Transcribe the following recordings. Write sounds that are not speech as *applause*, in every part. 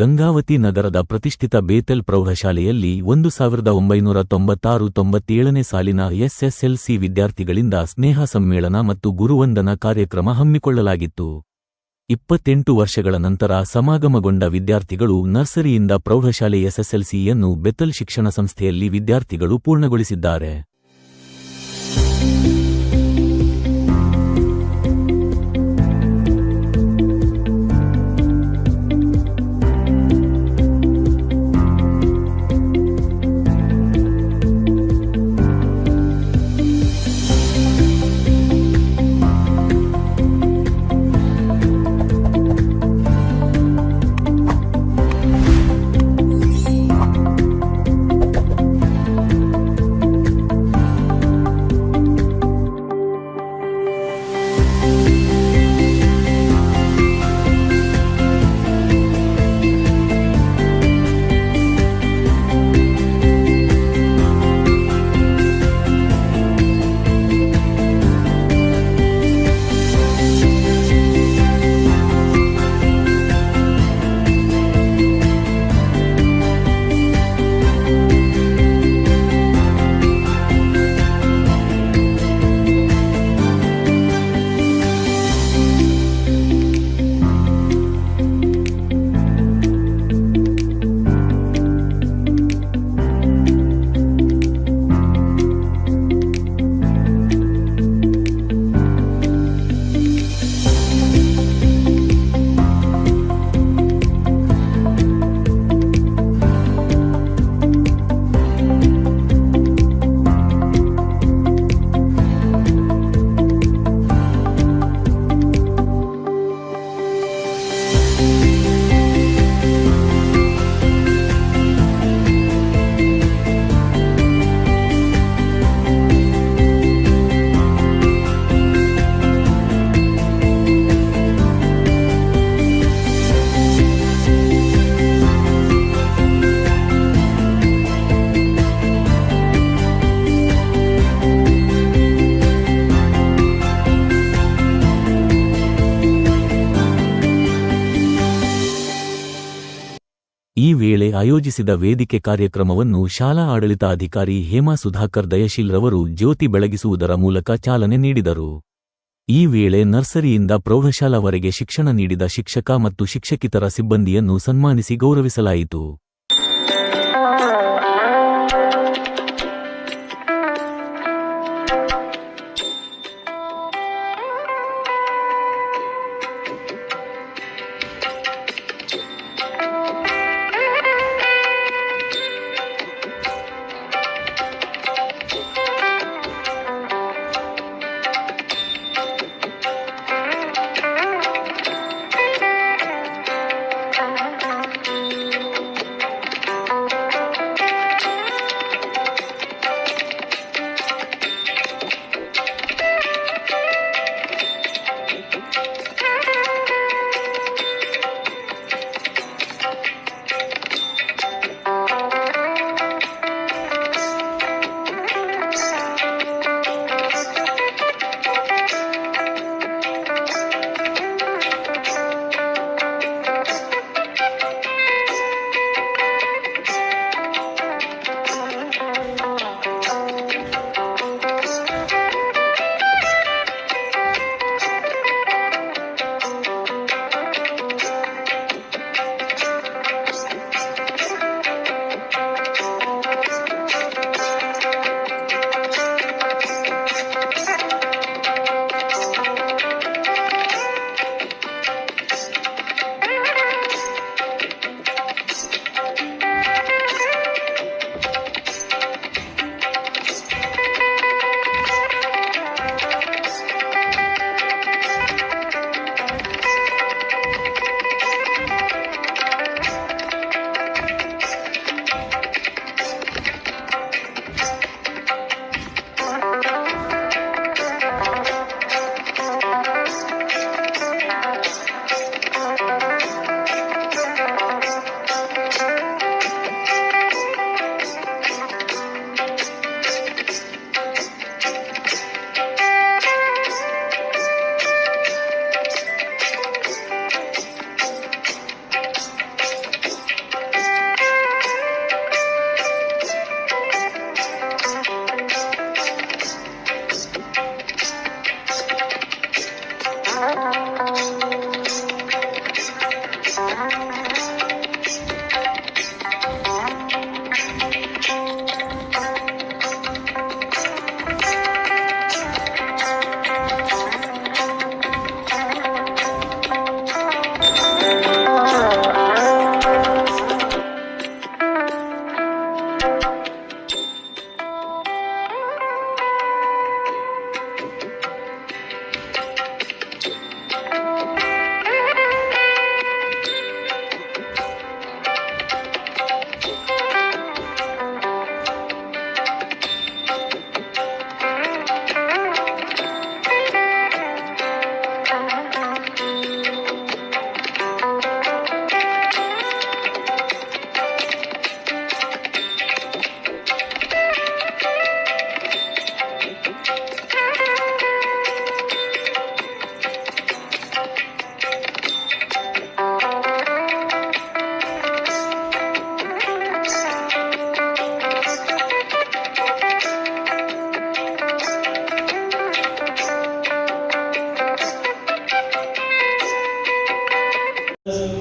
ಗಂಗಾವತಿ ನಗರದ ಪ್ರತಿಷ್ಠಿತ ಬೇತೆಲ್ ಪ್ರೌಢಶಾಲೆಯಲ್ಲಿ ಒಂದು ಸಾವಿರದ ಒಂಬೈನೂರ ತೊಂಬತ್ತಾರು ತೊಂಬತ್ತೇಳನೇ ಸಾಲಿನ ಎಸ್ಎಸ್ಎಲ್ಸಿ ವಿದ್ಯಾರ್ಥಿಗಳಿಂದ ಸ್ನೇಹ ಸಮ್ಮೇಳನ ಮತ್ತು ಗುರುವಂದನ ಕಾರ್ಯಕ್ರಮ ಹಮ್ಮಿಕೊಳ್ಳಲಾಗಿತ್ತು. ಇಪ್ಪತ್ತೆಂಟು ವರ್ಷಗಳ ನಂತರ ಸಮಾಗಮಗೊಂಡ ವಿದ್ಯಾರ್ಥಿಗಳು ನರ್ಸರಿಯಿಂದ ಪ್ರೌಢಶಾಲೆ ಎಸ್ಎಸ್ಎಲ್ಸಿಯನ್ನು ಬೆತಲ್ ಶಿಕ್ಷಣ ಸಂಸ್ಥೆಯಲ್ಲಿ ವಿದ್ಯಾರ್ಥಿಗಳು ಪೂರ್ಣಗೊಳಿಸಿದ್ದಾರೆ. ಈ ವೇಳೆ ಆಯೋಜಿಸಿದ ವೇದಿಕೆ ಕಾರ್ಯಕ್ರಮವನ್ನು ಶಾಲಾ ಆಡಳಿತಾಧಿಕಾರಿ ಹೇಮಾ ಸುಧಾಕರ್ ದಯಶೀಲ್ ರವರು ಜ್ಯೋತಿ ಬೆಳಗಿಸುವುದರ ಮೂಲಕ ಚಾಲನೆ ನೀಡಿದರು. ಈ ವೇಳೆ ನರ್ಸರಿಯಿಂದ ಪ್ರೌಢಶಾಲಾವರೆಗೆ ಶಿಕ್ಷಣ ನೀಡಿದ ಶಿಕ್ಷಕ ಮತ್ತು ಶಿಕ್ಷಕಿತರ ಸಿಬ್ಬಂದಿಯನ್ನು ಸನ್ಮಾನಿಸಿ ಗೌರವಿಸಲಾಯಿತು.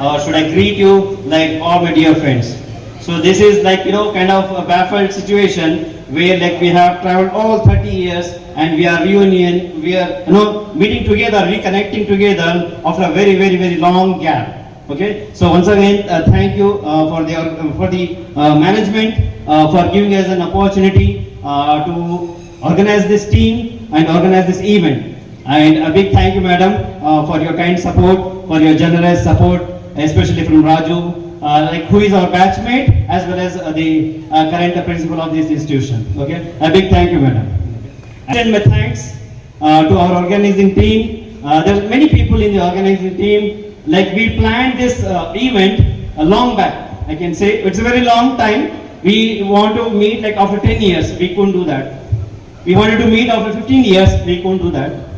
Or should I greet you like all my dear friends? So this is like, you know, kind of a baffled situation where like we have traveled all 30 years and we are reunion, we are, you know, meeting together, reconnecting together after a very, very, very long gap. Okay, so once again, uh, thank you uh, for the uh, for the uh, management uh, for giving us an opportunity uh, to organize this team and organize this event. And a big thank you, madam, uh, for your kind support, for your generous support, especially from Raju, uh, like who is our batchmate as well as uh, the uh, current principal of this institution. Okay, a big thank you, madam. And my thanks uh, to our organizing team. Uh, there are many people in the organizing team. Like we planned this uh, event a long back. I can say it's a very long time. We want to meet like after 10 years. We couldn't do that. We wanted to meet after 15 years. We couldn't do that.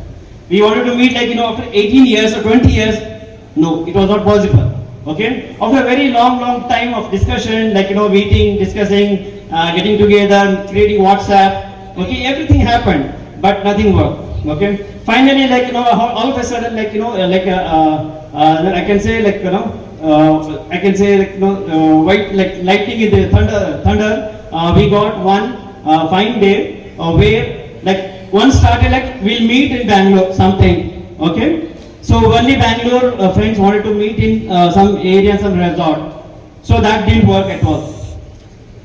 We wanted to meet like you know after 18 years or 20 years. No, it was not possible. Okay. After a very long, long time of discussion, like you know, meeting, discussing, uh, getting together, creating WhatsApp. Okay, everything happened, but nothing worked. Okay. Finally, like you know, all of a sudden, like you know, uh, like uh, uh, uh, I can say, like you know, uh, I can say, like you know, uh, white like lightning in the thunder. Thunder. Uh, we got one uh, fine day uh, where like one started like we'll meet in Bangalore sometime. Okay. So only Bangalore uh, friends wanted to meet in uh, some area, some resort. So that didn't work at all.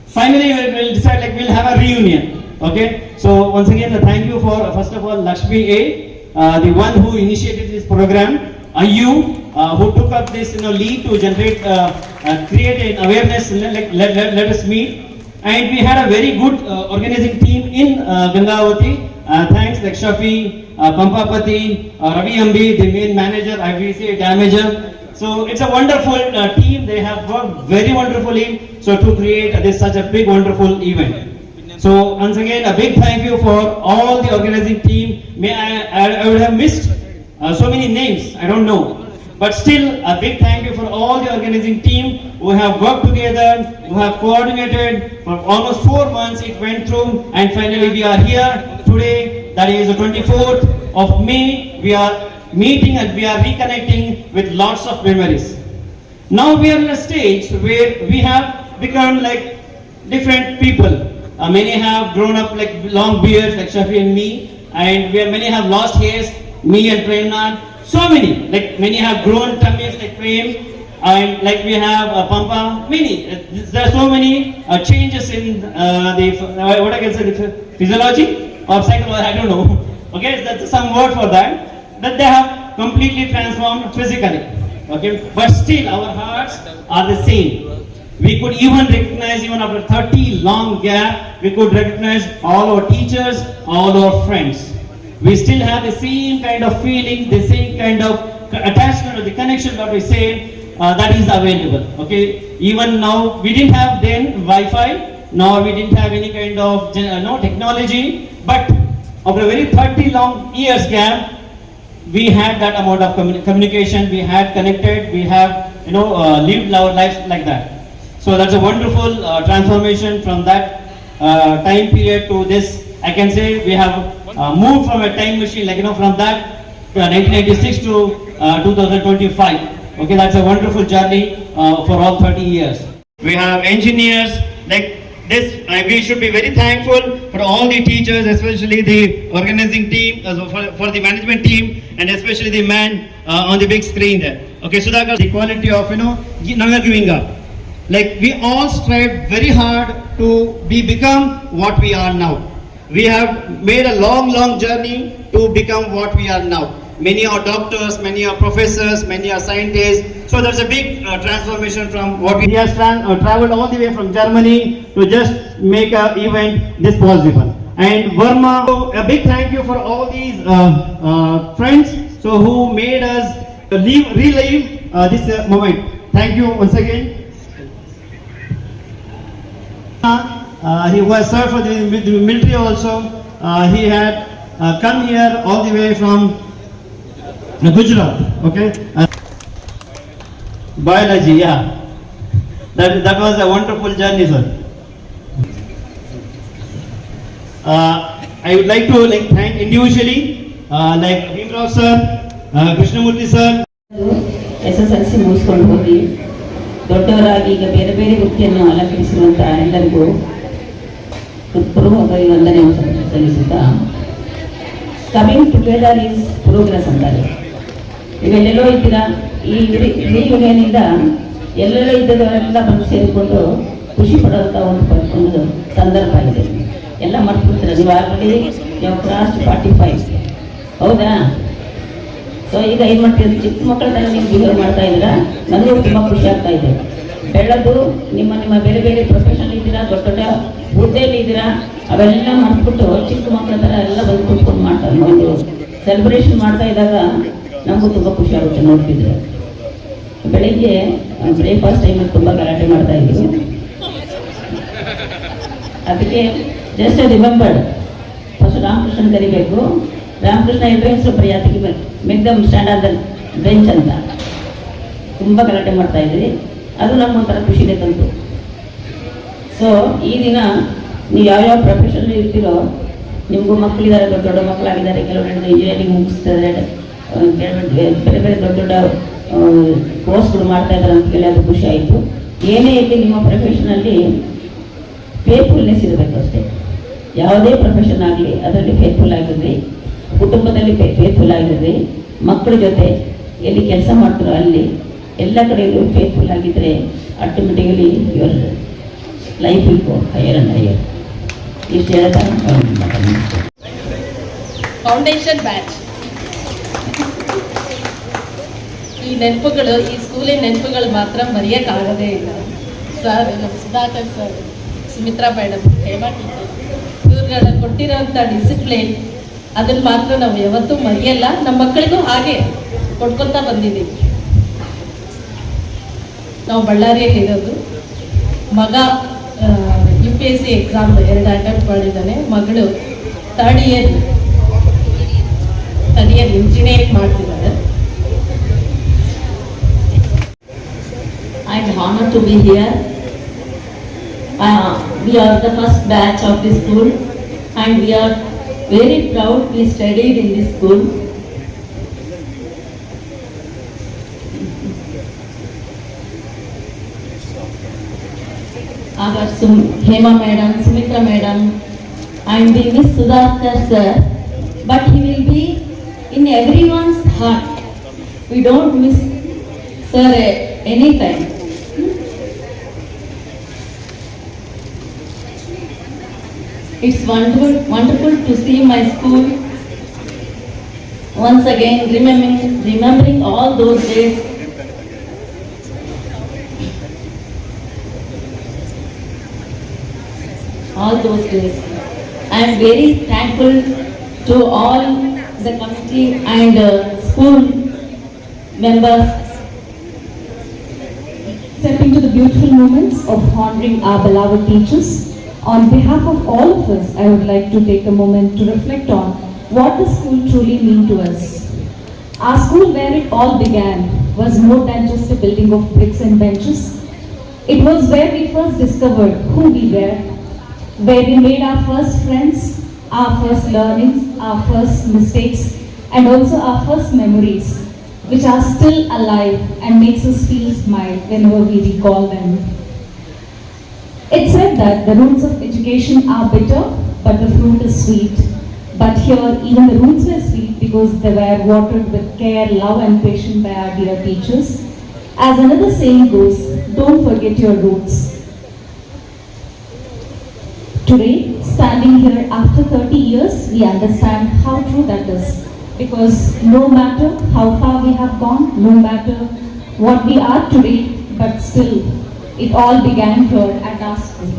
Finally, we'll, we'll decide like we'll have a reunion. Okay. So once again, thank you for uh, first of all Lakshmi A, uh, the one who initiated this program. Ayu, uh, who took up this you know lead to generate, uh, uh, create an awareness. Let, let, let, let us meet. And we had a very good uh, organizing team in uh, Gangavati. Uh, thanks like Shafi, uh, Pampapati, uh, Ravi Ambi, the main manager, IVC damager. So it's a wonderful uh, team. They have worked very wonderfully. So to create this such a big wonderful event. So once again, a big thank you for all the organizing team. May I, I, I would have missed uh, so many names. I don't know. But still, a big thank you for all the organizing team who have worked together, who have coordinated for almost four months. It went through, and finally we are here today. That is the 24th of May. We are meeting and we are reconnecting with lots of memories. Now we are in a stage where we have become like different people. Uh, many have grown up like long beards like Shafi and me, and many have lost hairs, me and Premnath. So many, like many have grown tummies like Prem, and like we have uh, Pampa. Many, there are so many uh, changes in uh, the uh, what I can say the physiology or psychology. I don't know. *laughs* Okay, that's some word for that. That they have completely transformed physically. Okay, but still our hearts are the same. We could even recognize, even after 30 long gap, we could recognize all our teachers, all our friends. We still have the same kind of feeling, the same kind of attachment or the connection that we say uh, that is available. Okay, even now we didn't have then Wi-Fi, nor we didn't have any kind of gen- uh, no technology, but after a very 30 long years gap, we had that amount of communi- communication, we had connected, we have, you know, uh, lived our lives like that. So that's a wonderful uh, transformation from that uh, time period to this. I can say we have uh, moved from a time machine, like, you know, from that uh, 1996 to uh, 2025. Okay, that's a wonderful journey uh, for all 30 years. We have engineers like this. Uh, we should be very thankful for all the teachers, especially the organizing team, uh, for, for the management team, and especially the man uh, on the big screen there. Okay, Sudhakar, the quality of you know never giving up. Like we all strive very hard to be become what we are now. We have made a long, long journey to become what we are now. Many are doctors, many are professors, many are scientists. So there's a big uh, transformation from what we have tran- uh, traveled all the way from Germany to just make an event this possible. And Verma, so a big thank you for all these uh, uh, friends so who made us live, relive uh, this uh, moment. Thank you once again. Uh, he was served for the, mil- the military also. Uh, he had uh, come here all the way from uh, Gujarat. Okay. Uh, biology, yeah. That, that was a wonderful journey, sir. Uh, I would like to like thank individually, uh, like Bhimrao sir, uh, Krishnamurti sir, S S L C ಮುಗಿಸ್ಕೊಂಡು ಹೋಗಿ ದೊಡ್ಡವರಾಗಿ ಈಗ ಬೇರೆ ಬೇರೆ ವೃತ್ತಿಯನ್ನು ಅಲಂಕರಿಸಿರುವಂಥ ಎಲ್ಲರಿಗೂ ಹೃತ್ಪೂರ್ವಕ ವಂದನೆ ಸಲ್ಲಿಸುತ್ತಾ ಕಮಿಂಗ್ ಟುಗೆದರ್ ಈಸ್ ಪ್ರೋಗ್ರೆಸ್ ಅಂತಾರೆ. ಇವೆಲ್ಲೆಲ್ಲೋ ಇದ್ದೀರಾ? ಈ ಯುನಿಯನಿಂದ ಎಲ್ಲೆಲ್ಲೋ ಇದ್ದದವರೆಲ್ಲ ಬಂದು ಸೇರಿಕೊಂಡು ಖುಷಿ ಪಡುವಂಥ ಒಂದು ಒಂದು ಸಂದರ್ಭ ಇದೆ. ಎಲ್ಲ ಮರ್ತಿರ್ತೀರ ನೀವು ಆಲ್ರೆಡಿ ನೀವು ಕ್ಲಾಸ್ಟ್ ಫಾರ್ಟಿ ಫೈವ್ ಹೌದಾ? ಸೊ ಈಗ ಏನು ಮಾಡ್ತೀರ ಚಿಕ್ಕ ಮಕ್ಕಳ ನೀವು ಬಿಹೇವ್ ಮಾಡ್ತಾ ಇದ್ದೀರಾ? ನನಗೂ ತುಂಬ ಖುಷಿ ಆಗ್ತಾ ಇದೆ. ಬೆಳೆದು ನಿಮ್ಮ ನಿಮ್ಮ ಬೇರೆ ಬೇರೆ ಪ್ರೊಫೆಷನ್ ಇದ್ದೀರಾ? ದೊಡ್ಡ ದೊಡ್ಡ ಇದ್ದೀರಾ ಅವೆಲ್ಲ ಮಾಡ್ಬಿಟ್ಟು ಚಿಕ್ಕ ಮಕ್ಕಳ ಥರ ಎಲ್ಲ ಬಂದು ಕುತ್ಕೊಂಡು ಮಾಡ್ತಾರೆ. ಒಂದು ಸೆಲೆಬ್ರೇಷನ್ ಮಾಡ್ತಾ ಇದ್ದಾಗ ನಮಗೂ ತುಂಬ ಖುಷಿ ಆಗುತ್ತೆ ನೋಡ್ತಿದ್ರೆ. ಬೆಳಿಗ್ಗೆ ಬ್ರೇಕ್ಫಾಸ್ಟ್ ಟೈಮಲ್ಲಿ ತುಂಬ ಗಲಾಟೆ ಮಾಡ್ತಾ ಇದ್ದೀವಿ ಅದಕ್ಕೆ ಜಸ್ಟ್ ರಿಮೆಂಬರ್ಡ್ ಫಸ್ಟ್ ರಾಮಕೃಷ್ಣ ಕರಿಬೇಕು. ರಾಮಕೃಷ್ಣ ಇಬ್ಬರೇ ಸ್ವಲ್ಪ ಯಾತಿಗೆ ಮೆಗ್ದಮ್ ಸ್ಟ್ಯಾಂಡ್ ಆದ ಬೆಂಚ್ ಅಂತ. ತುಂಬ ಗಲಾಟೆ ಮಾಡ್ತಾ ಇದ್ರಿ. ಅದು ನಮ್ಮೊಂಥರ ಖುಷಿನೇ ತಂತು. ಸೊ ಈ ದಿನ ನೀವು ಯಾವ್ಯಾವ ಪ್ರೊಫೆಷನ್ ಇರ್ತೀರೋ, ನಿಮಗೂ ಮಕ್ಕಳಿದ್ದಾರೆ, ದೊಡ್ಡ ದೊಡ್ಡ ಮಕ್ಕಳಾಗಿದ್ದಾರೆ, ಕೆಲವರು ಇಂಜಿನಿಯರಿಂಗ್ ಮುಗಿಸ್ತಾರೆ ಬೇರೆ ಬೇರೆ ದೊಡ್ಡ ದೊಡ್ಡ ಕೋರ್ಸ್ಗಳು ಮಾಡ್ತಾ ಇದ್ದಾರೆ ಅಂತ ಕೇಳಿ ಅದು ಖುಷಿ ಆಯಿತು. ಏನೇ ಇರಲಿ ನಿಮ್ಮ ಪ್ರೊಫೆಷನಲ್ಲಿ ಫೇತ್ಫುಲ್ನೆಸ್ ಇರಬೇಕು ಅಷ್ಟೇ. ಯಾವುದೇ ಪ್ರೊಫೆಷನ್ ಆಗಲಿ, ಅದರಲ್ಲಿ ಫೇತ್ಫುಲ್ ಆಗಿರ್ರಿ. ಕುಟುಂಬದಲ್ಲಿ ಫೇತ್ಫುಲ್ ಆಗಿರ್ರಿ. ಮಕ್ಕಳ ಜೊತೆ ಎಲ್ಲಿ ಕೆಲಸ ಮಾಡ್ತಾರೋ ಅಲ್ಲಿ ಎಲ್ಲ ಕಡೆಯಲ್ಲೂ ಫೇತ್ಫುಲ್ ಆಗಿದ್ದರೆ automatically your life will higher and higher ಇಷ್ಟು. ಫೌಂಡೇಶನ್ ಬ್ಯಾಚ್ ಈ ನೆನಪುಗಳು, ಈ ಸ್ಕೂಲಿನ ನೆನಪುಗಳು ಮಾತ್ರ ಮರೆಯೋಕ್ಕಾಗೋದೇ ಇಲ್ಲ. ಸರ್ ನಮ್ಮ Sudhakar sir Sumitra madam Hema teacher ಇವ್ರುಗಳ ಕೊಟ್ಟಿರೋಂಥ ಡಿಸಿಪ್ಲಿನ್ ಅದನ್ನು ಮಾತ್ರ ನಾವು ಯಾವತ್ತೂ ಮರೆಯಲ್ಲ. ನಮ್ಮ ಮಕ್ಕಳಿಗೂ ಹಾಗೆ ಕೊಡ್ಕೊತಾ ಬಂದಿದ್ದೀವಿ. ನಾವು ಬಳ್ಳಾರಿಯಲ್ಲಿ ಇರೋದು ಮಗ ಪಿ ಎಸ್ ಸಿ ಎಕ್ಸಾಮ್ ಎರಡು ಅಟೆಂಪ್ಟ್ ಮಾಡಿದ್ದಾನೆ ಮಗಳು third year third year engineering ಮಾಡ್ತಿದ್ದಾರೆ I am honored to be here. Uh, we are the first batch of this school and we are very proud we studied in Hema madam, Sumitra madam and we miss Sudhakar sir but he will be in everyone's heart. We don't miss sir at any time. It's wonderful, wonderful to see my school once again remembering, remembering all those days. All those days. I am very thankful to all the committee and uh, school members Stepping into the beautiful moments of honoring our beloved teachers. On behalf of all of us, I would like to take a moment to reflect on what the school truly means to us. Our school, where it all began, was more than just a building of bricks and benches. It was where we first discovered who we were, where we made our first friends, our first learnings, our first mistakes, and also our first memories, which are still alive and makes us feel smile whenever we recall them. It's said that the roots of education are bitter, but the fruit is sweet. But here, even the roots were sweet because they were watered with care, love, and patience by our dear teachers. As another saying goes, don't forget your roots. Today, standing here after 30 years, we understand how true that is. Because no matter how far we have gone, no matter what we are today, but still, it all began here at our school.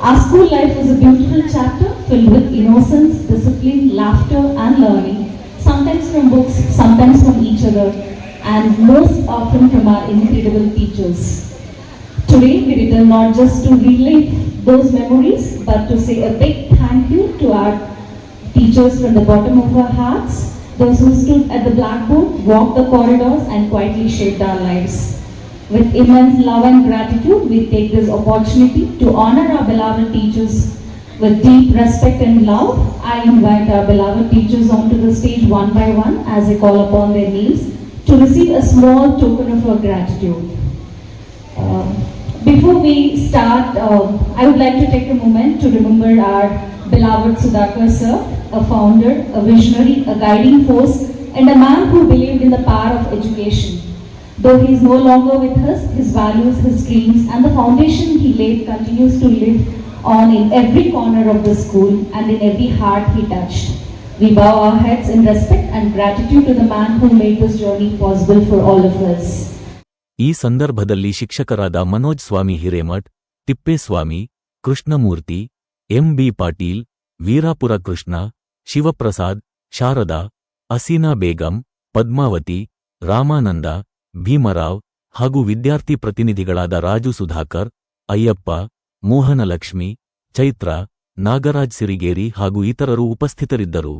Our school life was a beautiful chapter filled with innocence, discipline, laughter, and learning. Sometimes from books, sometimes from each other, and most often from our incredible teachers. Today, we return not just to relive those memories, but to say a big thank you to our teachers from the bottom of our hearts, those who stood at the blackboard, walked the corridors, and quietly shaped our lives. With immense love and gratitude, we take this opportunity to honor our beloved teachers. With deep respect and love, I invite our beloved teachers onto the stage one by one as they call upon their names to receive a small token of our gratitude. Uh, Before we start, uh, I would like to take a moment to remember our beloved Sudhakar sir, a founder, a visionary, a guiding force, and a man who believed in the power of education. Though he is no longer with us, his values, his dreams, and the foundation he laid continues to live on in every corner of the school and in every heart he touched. We bow our heads in respect and gratitude to the man who made this journey possible for all of us. ಈ ಸಂದರ್ಭದಲ್ಲಿ ಶಿಕ್ಷಕರಾದ Manoj Swamy Hiremath Thippeswamy Krishnamurthy MB Patil, Veerapura Krishna, Shivaprasad, Sharada, Aseena Begum, Padmavati, Ramananda, Bhimrao ಹಾಗೂ ವಿದ್ಯಾರ್ಥಿ ಪ್ರತಿನಿಧಿಗಳಾದ ರಾಜು ಸುಧಾಕರ್, ಅಯ್ಯಪ್ಪ, ಮೋಹನಲಕ್ಷ್ಮಿ, ಚೈತ್ರ, ನಾಗರಾಜ್ ಸಿರಿಗೇರಿ ಹಾಗೂ ಇತರರು ಉಪಸ್ಥಿತರಿದ್ದರು.